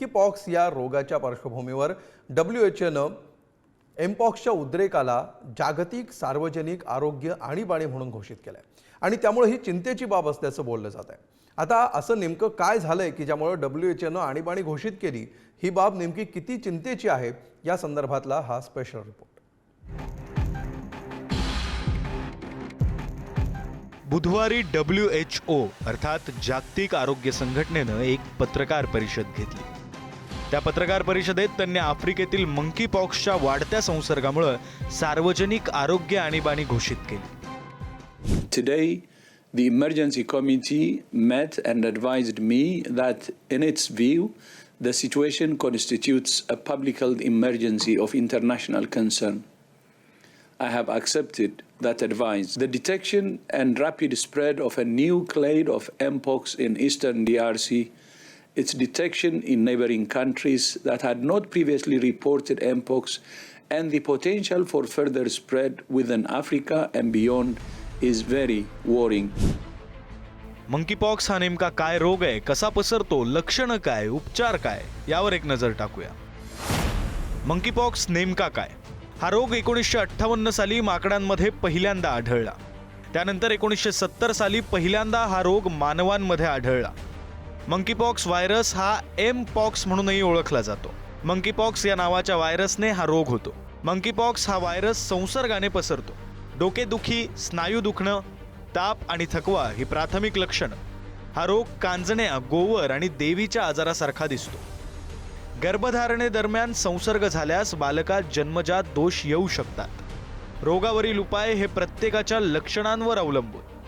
Monkeypox या रोगाच्या पार्श्वभूमीवर डब्ल्यू एच एनं एमपॉक्सच्या उद्रेकाला जागतिक सार्वजनिक आरोग्य आणीबाणी म्हणून घोषित केलंय. आणि त्यामुळे ही चिंतेची बाब असल्याचं बोललं जात आहे आता असं नेमकं काय झालंय की ज्यामुळे डब्ल्यू एच एनं आणीबाणी घोषित केली ही बाब नेमकी किती चिंतेची आहे या संदर्भातला हा स्पेशल रिपोर्ट बुधवारी डब्ल्यू एच ओ अर्थात जागतिक आरोग्य संघटनेनं एक पत्रकार परिषद घेतली. त्या पत्रकार परिषदेत त्यांनी आफ्रिकेतील मंकी पॉक्सच्या वाढत्या संसर्गामुळे सार्वजनिक आरोग्य आणीबाणी घोषित केली today the emergency committee met and advised me that, in its view, the situation constitutes a public health emergency of international concern. I have accepted that advice. The detection and rapid spread of a new clade of mpox in eastern DRC, its detection in neighboring countries that had not previously reported mpox, and the potential for further spread within Africa and beyond is very worrying. Monkeypox हा नेमका काय रोग आहे कसा पसरतो लक्षणं काय उपचार काय यावर एक नजर टाकूया मंकीपॉक्स नेमका काय हा रोग एकोणीसशे अठ्ठावन्न साली माकडांमध्ये पहिल्यांदा आढळला त्यानंतर एकोणीसशे सत्तर साली पहिल्यांदा हा रोग मानवांमध्ये आढळला मंकीपॉक्स व्हायरस हा एम पॉक्स म्हणूनही ओळखला जातो. मंकीपॉक्स या नावाच्या व्हायरसने हा रोग होतो. मंकीपॉक्स हा व्हायरस संसर्गाने पसरतो. डोकेदुखी स्नायू दुखणं ताप आणि थकवा ही प्राथमिक लक्षणं. हा रोग कांजण्या गोवर आणि देवीच्या आजारासारखा दिसतो. गर्भधारणेदरम्यान संसर्ग झाल्यास बालकात जन्मजात दोष येऊ शकतात. रोगावरील उपाय हे प्रत्येकाच्या लक्षणांवर अवलंबून.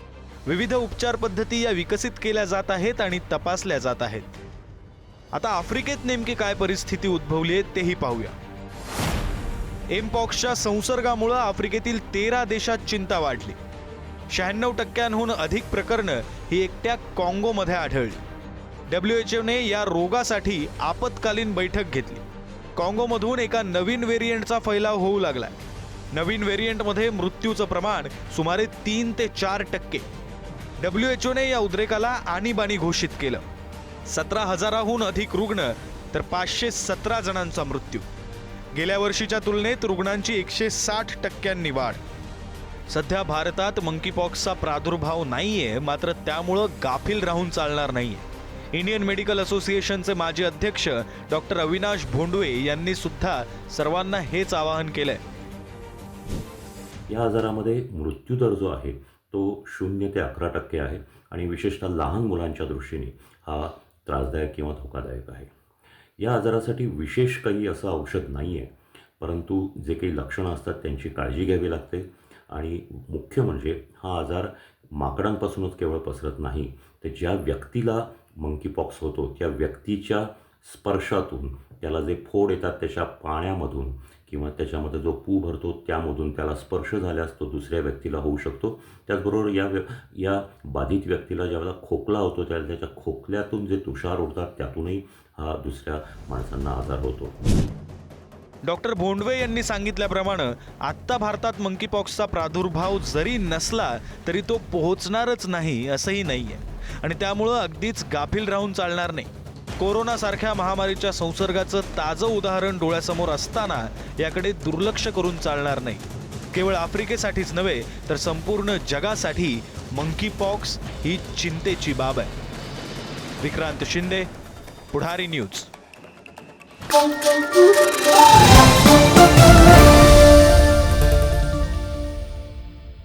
विविध उपचार पद्धती या विकसित केल्या जात आहेत आणि तपासल्या जात आहेत. आता आफ्रिकेत नेमकी काय परिस्थिती उद्भवली आहे तेही पाहूया. एमपॉक्सच्या संसर्गामुळं आफ्रिकेतील तेरा देशात चिंता वाढली. शहाण्णव टक्क्यांहून अधिक प्रकरणं ही एकट्या काँगोमध्ये आढळली. डब्ल्यू एच ओने या रोगासाठी आपत्कालीन बैठक घेतली. काँगोमधून एका नवीन व्हेरियंटचा फैलाव होऊ लागलाय. नवीन व्हेरियंटमध्ये मृत्यूचं प्रमाण सुमारे तीन ते चार टक्के. डब्ल्यू एच ओने या उद्रेकाला आणीबाणी घोषित केलं. सतरा हजाराहून अधिक रुग्ण तर पाचशे सतरा जणांचा मृत्यू. गेल्या वर्षीच्या तुलनेत रुग्णांची एकशे साठ टक्क्यांनी वाढ. सध्या भारतात मंकीपॉक्सचा प्रादुर्भाव नाहीये मात्र त्यामुळं गाफील राहून चालणार नाहीये. इंडियन मेडिकल असोसिएशनचे माजी अध्यक्ष डॉक्टर अविनाश भोंडवे यांनी सुद्धा सर्वांना हेच आवाहन केलंय. या आजारामध्ये मृत्यूदर जो आहे तो शून्य ते अकरा टक्के आहे आणि विशेषतः लहान मुलांच्या दृष्टीने हा त्रासदायक किंवा धोकादायक आहे. या आजारासाठी विशेष काही असं औषध नाही आहे परंतु जे काही लक्षणं असतात त्यांची काळजी घ्यावी लागते आणि मुख्य म्हणजे हा आजार माकडांपासूनच केवळ पसरत नाही तर ज्या व्यक्तीला मंकीपॉक्स होतो त्या व्यक्तीच्या स्पर्शातून त्याला जे फोड येतात त्याच्या पाण्यामधून किंवा त्याच्यामध्ये जो पू भरतो त्यामधून त्याला स्पर्श झाल्यास तो दुसऱ्या व्यक्तीला होऊ शकतो. त्याचबरोबर या व्य या बाधित व्यक्तीला ज्यावेळेला खोकला होतो त्यावेळेला त्याच्या खोकल्यातून जे तुषार उडतात त्यातूनही हा दुसऱ्या माणसांना आजार होतो. डॉक्टर भोंडवे यांनी सांगितल्याप्रमाणे आत्ता भारतात मंकीपॉक्सचा प्रादुर्भाव जरी नसला तरी तो पोहोचणारच नाही असंही नाही आहे आणि त्यामुळं अगदीच गाफील राहून चालणार नाही. कोरोनासारख्या महामारीच्या संसर्गाचं ताजं उदाहरण डोळ्यासमोर असताना याकडे दुर्लक्ष करून चालणार नाही. केवळ आफ्रिकेसाठीच नव्हे तर संपूर्ण जगासाठी मंकीपॉक्स ही चिंतेची बाब आहे. विक्रांत शिंदे पुढारी न्यूज.